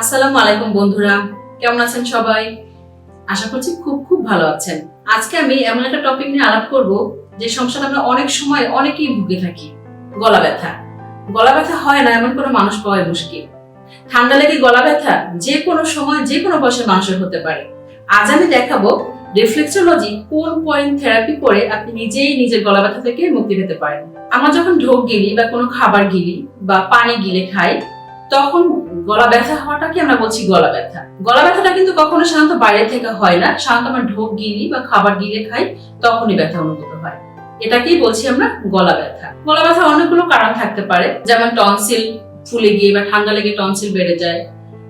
আসসালামু আলাইকুম বন্ধুরা, কেমন আছেন সবাই? আশা করছি খুব খুব ভালো আছেন। আজকে আমি এমন একটা টপিক নিয়ে আলাপ করব, যে সমস্যাটা আমরা অনেক সময় অনেকেই ভুগে থাকি। গলা ব্যথা। গলা ব্যথা হয় না এমন কোনো মানুষ পাওয়াই মুশকিল। ঠান্ডা লেগে গলা ব্যথা যে কোনো সময়, যে কোনো বয়সের মানুষের হতে পারে। আজ আমি দেখাবো রিফ্লেক্সোলজি কোন পয়েন্ট থেরাপি করে আপনি নিজেই নিজের গলা ব্যথা থেকে মুক্তি পেতে পারেন। আমরা যখন ঢোক গিলি বা কোনো খাবার গিলি বা পানি গিলে খাই তখন গলা ব্যথা হওয়াটাকে আমরা বলছি গলা ব্যথা? গলা ব্যথাটা কিন্তু কখনো সাধারণত বাইরে থেকে হয় না। সাধারণত আমরা ঢোক গিলি বা খাবার গিলে খাই, তখনই ব্যথা অনুভূত হয়। এটাকেই বলছি আমরা গলা ব্যথা। গলা ব্যথা অনেকগুলো কারণ থাকতে পারে। যেমন টনসিল ফুলে গিয়ে বা ঠান্ডা লেগে টনসিল বেড়ে যায়।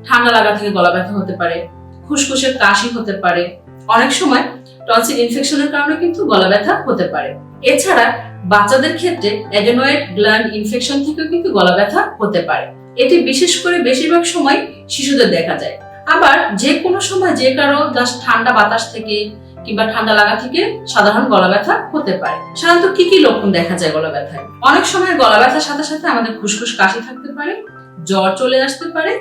ঠান্ডা লাগা থেকে গলা ব্যথা হতে পারে। খুসখুসের কাশি হতে পারে। অনেক সময় টনসিল ইনফেকশনের কারণে কিন্তু গলা ব্যথা হতে পারে। এছাড়া বাচ্চাদের ক্ষেত্রে অ্যাডেনয়েড গ্ল্যান্ড ইনফেকশন থেকেও কিন্তু গলা ব্যথা হতে পারে। এটি বিশেষ করে বেশিরভাগ সময় শিশুদের দেখা যায়। আবার যে কোনো সময় যে কারও ঠান্ডা বাতাস থেকে কিংবা ঠান্ডা লাগা থেকে সাধারণ গলা ব্যথা হতে পারে। সাধারণত কি কি লক্ষণ দেখা যায় গলা ব্যথায়? অনেক সময় গলা ব্যথার সাথে সাথে আমাদের খুসখুস কাশি থাকতে পারে, জ্বর চলে আসতে পারে।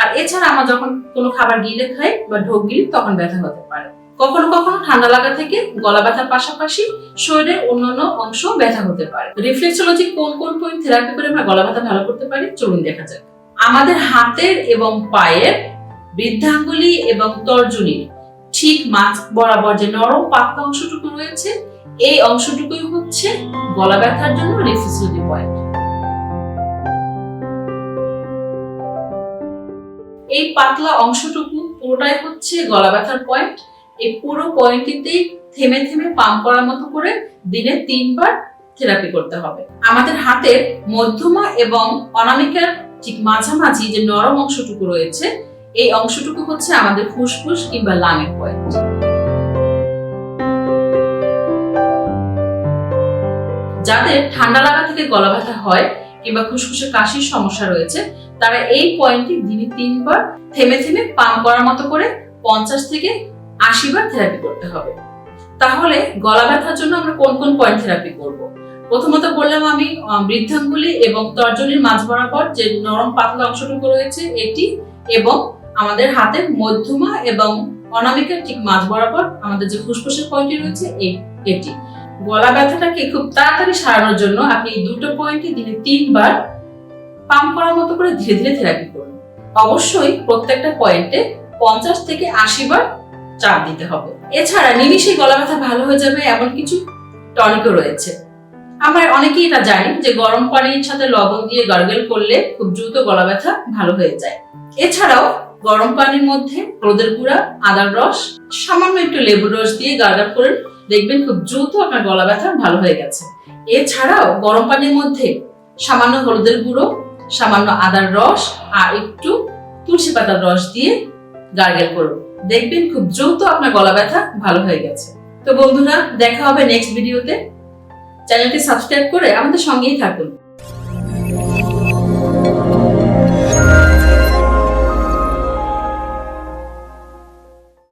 আর এছাড়া আমরা যখন কোনো খাবার গিলে খাই বা ঢোক গিলি তখন ব্যথা হতে পারে। কখনো কখনো ঠান্ডা লাগা থেকে গলা ব্যথার পাশাপাশি শরীরের অন্যান্য অংশ ব্যথা হতে পারে। রিফ্লেক্সোলজি কোন কোন পয়েন্ট থেরাপি করে আমরা গলা ব্যথা ভালো করতে পারি? চলুন দেখা যাক। আমাদের হাতের এবং পায়ের বৃদ্ধাঙ্গুলি এবং তর্জনীর ঠিক মাঝ বরাবর যে নরম পাতলা অংশটুকু রয়েছে, এই অংশটুকুই হচ্ছে গলা ব্যথার জন্য রিফ্লেক্সোলজি পয়েন্ট এই পাতলা অংশটুকু পুরোটাই হচ্ছে গলা ব্যথার পয়েন্ট এই পুরো পয়েন্টটিতেই থেমে থেমে পাম্প করার মতো করে দিনে তিনবার থেরাপি করতে হবে। আমাদের হাতের মধ্যমা এবং অনামিকার ঠিক মাঝামাঝি যে নরম অংশটুকু রয়েছে, এই অংশটুকু হচ্ছে আমাদের ফুসফুস কিংবা লাঙের পয়েন্ট যাদের ঠান্ডা লাগা থেকে গলা ব্যথা হয় কিংবা ফুসফুসে কাশির সমস্যা রয়েছে, তারা এই পয়েন্টটি দিনে তিনবার থেমে থেমে পাম্প করার মতো করে পঞ্চাশ থেকে আশি বার থেরাপি করতে হবে। তাহলে গলা ব্যথার জন্য আমরা কোন কোন পয়েন্ট থেরাপি করব? প্রথমত বললাম আমি বৃদ্ধাঙ্গুলি এবং তর্জনীর মাঝ বরাবর যে নরম পাতলা অংশটুকু রয়েছে এটি এবং আমাদের হাতের মধ্যমা এবং অনামিকার ঠিক মাঝ বরাবর আমাদের যে ফুসফুসের পয়েন্টটি রয়েছে এটি। গলা ব্যথাটাকে খুব তাড়াতাড়ি সারানোর জন্য আপনি এই দুটো পয়েন্টে দিনে তিনবার পাম্প করার মতো করে ধীরে ধীরে থেরাপি করুন। অবশ্যই প্রত্যেকটা পয়েন্টে পঞ্চাশ থেকে আশি বার চাপ দিতে হবে। এছাড়া নিমিষে গলা ব্যথা ভালো হয়ে যাবে, এমন কিছু টনিকও রয়েছে। আমরা অনেকেই এটা জানি যে গরম পানির সাথে লবণ দিয়ে গার্গেল করলে খুব দ্রুত গলা ব্যথা ভালো হয়ে যায়। এছাড়াও গরম পানির মধ্যে হলুদের গুঁড়া, আদার রস, সামান্য একটু লেবুর রস দিয়ে গার্গেল করেন, দেখবেন খুব দ্রুত আপনার গলা ব্যথা ভালো হয়ে গেছে। এছাড়াও গরম পানির মধ্যে সামান্য হলুদের গুঁড়ো, সামান্য আদার রস আর একটু তুলসী পাতার রস দিয়ে গার্গেল করুন। দেখবেন খুব দ্রুত আপনার গলা ব্যথা ভালো হয়ে গেছে। তো বন্ধুরা, দেখা হবে নেক্সট ভিডিওতে চ্যানেলটি সাবস্ক্রাইব করে আমাদের সঙ্গেই থাকুন।